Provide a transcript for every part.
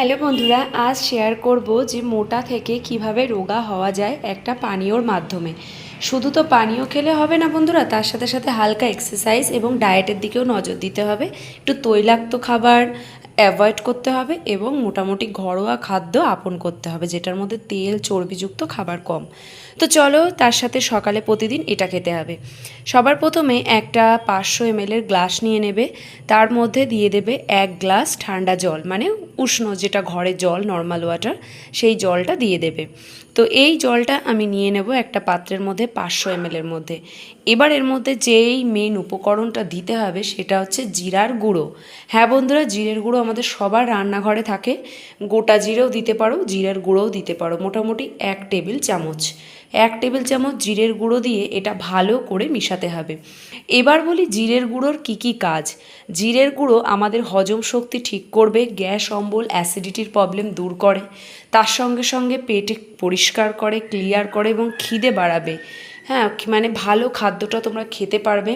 Hello বন্ধুরা, আজ share করব যে মোটা থেকে কীভাবে রোগা হওয়া যায় একটা পানীয়র মাধ্যমে। শুধু তো পানীয় খেলে হবে না বন্ধুরা, তার সাথে সাথে হালকা এক্সারসাইজ এবং ডায়েটের দিকেও নজর দিতে হবে। একটু তৈলাক্ত খাবার অ্যাভয়েড করতে হবে এবং মোটামুটি ঘরোয়া খাদ্য আপন করতে হবে, যেটার মধ্যে তেল, চর্বিযুক্ত খাবার কম। তো চলো, তার সাথে সকালে প্রতিদিন এটা খেতে হবে। সবার প্রথমে একটা পাঁচশো এমএলের গ্লাস নিয়ে নেবে, তার মধ্যে দিয়ে দেবে এক গ্লাস ঠান্ডা জল মানে উষ্ণ যেটা ঘরে জল নর্মাল ওয়াটার সেই জলটা দিয়ে দেবে। তো এই জলটা আমি নিয়ে নেব একটা পাত্রের মধ্যে, পাঁচশো এমএলের মধ্যে। এবার এর মধ্যে যেই মেন উপকরণটা দিতে হবে সেটা হচ্ছে জিরার গুঁড়ো। হ্যাঁ বন্ধুরা, জিরের গুঁড়ো আমাদের সবার রান্নাঘরে থাকে। গোটা জিরেও দিতে পারো, জিরের গুঁড়োও দিতে পারো। মোটামুটি এক টেবিল চামচ। এক টেবিল চামচ জিরের গুঁড়ো দিয়ে এটা ভালো করে মিশাতে হবে। এবার বলি জিরের গুঁড়োর কি কি কাজ। জিরের গুঁড়ো আমাদের হজম শক্তি ঠিক করবে, গ্যাস, অম্বল, অ্যাসিডিটির প্রবলেম দূর করে। তার সঙ্গে সঙ্গে পেটে পরিষ্কার করে, ক্লিয়ার করে এবং খিদে বাড়াবে। হ্যাঁ মানে ভালো খাদ্যটা তোমরা খেতে পারবে।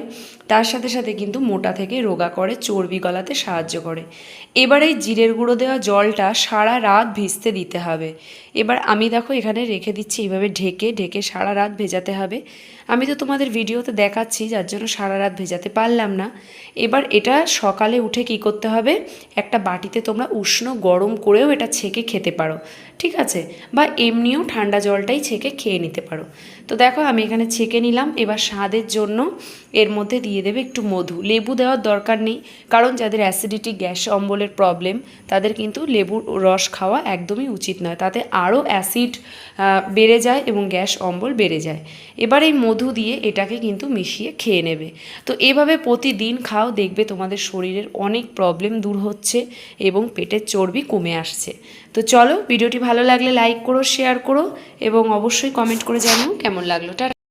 তার সাথে সাথে কিন্তু মোটা থেকে রোগা করে, চর্বি গলাতে সাহায্য করে। এবার এই জিরের গুঁড়ো দেওয়া জলটা সারা রাত ভিজতে দিতে হবে। এবার আমি দেখো এখানে রেখে দিচ্ছি, এইভাবে ঢেকে ঢেকে সারা রাত ভেজাতে হবে। আমি তো তোমাদের ভিডিওতে দেখাচ্ছি, যার জন্য সারা রাত ভেজাতে পারলাম না। এবার এটা সকালে উঠে কি করতে হবে, একটা বাটিতে তোমরা উষ্ণ গরম করেও এটা ছেঁকে খেতে পারো, ঠিক আছে? বা এমনিও ঠান্ডা জলটাই ছেঁকে খেয়ে নিতে পারো। তো দেখো আমি এখানে ছেঁকে নিলাম। এবার স্বাদের জন্য এর মধ্যে দিয়ে দেবে একটু মধু। লেবু দেওয়ার দরকার নেই, কারণ যাদের অ্যাসিডিটি গ্যাস, অম্বলের প্রবলেম তাদের কিন্তু লেবুর রস খাওয়া একদমই উচিত নয়। তাতে আরও অ্যাসিড বেড়ে যায় এবং গ্যাস, অম্বল বেড়ে যায়। এবার এই মধু দিয়ে এটাকে কিন্তু মিশিয়ে খেয়ে নেবে। তো এভাবে প্রতিদিন খাও, দেখবে তোমাদের শরীরের অনেক প্রবলেম দূর হচ্ছে এবং পেটের চর্বি কমে আসছে। তো চলো, ভিডিওটি ভালো লাগলে লাইক করো শেয়ার করো এবং অবশ্যই কমেন্ট করে জানিও। কেমন লাগল?